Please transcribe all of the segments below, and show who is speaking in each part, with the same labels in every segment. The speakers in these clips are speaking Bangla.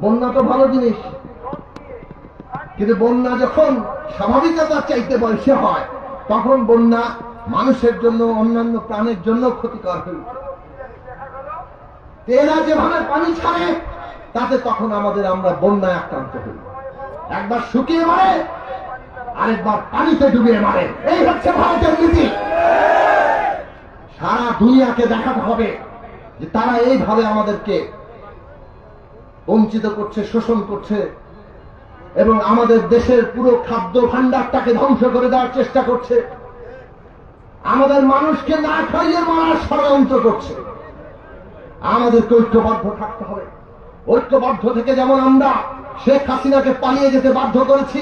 Speaker 1: বন্যা তো ভালো জিনিস। কিন্তু বন্যা যখন স্বাভাবিকতার চাইতে বয়সে হয়, তখন বন্যা মানুষের জন্য, অন্যান্য প্রাণের জন্য ক্ষতিকর হয়ে ওঠে। এরা যেভাবে পানি ছাড়ে, তাতে তখন আমাদের আমরা বন্যায় আক্রান্ত হই। একবার শুকিয়ে মারে, আরেকবার পানিতে ডুবিয়ে মারে। এই হচ্ছে ভারতের নীতি। সারা দুনিয়াকে দেখাতে হবে যে তারা এইভাবে আমাদেরকে বঞ্চিত করছে, শোষণ করছে এবং আমাদের দেশের পুরো খাদ্য ভান্ডারটাকে ধ্বংস করে দেওয়ার চেষ্টা করছে। আমাদের মানুষকে না খাইয়ে মারার ষড়যন্ত্র করছে। আমাদেরকে ঐক্যবদ্ধ থাকতে হবে। ঐক্যবদ্ধ থেকে যেমন আমরা শেখ হাসিনাকে পালিয়ে যেতে বাধ্য করেছি,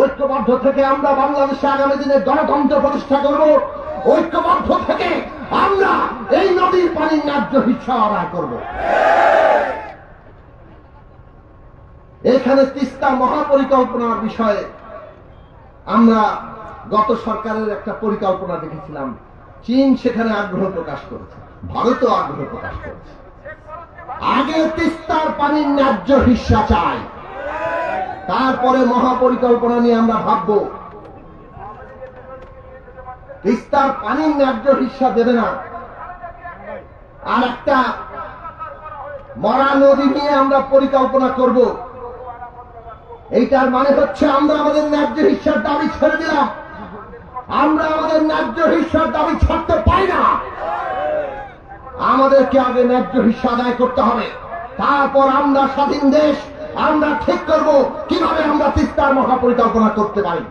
Speaker 1: ঐক্যবদ্ধ থেকে আমরা বাংলাদেশে আগামী দিনে গণতন্ত্র প্রতিষ্ঠা করব, ঐক্যবদ্ধ থেকে আমরা এই নদীর পানির ন্যায্য হিসা আদায় করব। এখানে তিস্তা মহাপরিকল্পনার বিষয়ে আমরা গত সরকারের একটা পরিকল্পনা দেখেছিলাম। চীন সেখানে আগ্রহ প্রকাশ করেছে, ভারতও আগ্রহ প্রকাশ করেছে। আগে তিস্তার পানির ন্যায্য হিস্সা চাই। তারপরে মহাপরিকল্পনা নিয়ে আমরা ভাবব। তিস্তার পানির ন্যায্য হিস্সা দেবে না। আর একটা মরা নদী নিয়ে আমরা পরিকল্পনা করব। এইটার মানে হচ্ছে আমরা আমাদের ন্যায্য হিসার দাবি ছেড়ে দিলাম। আমরা আমাদের ন্যায্য হিসার দাবি ছাড়তে পারি না। আমাদেরকে আগে ন্যায্য হিসা আদায় করতে হবে। তারপর আমরা স্বাধীন দেশ, আমরা ঠিক করব কীভাবে আমরা তিস্তার মহাপরিকল্পনা করতে পারি।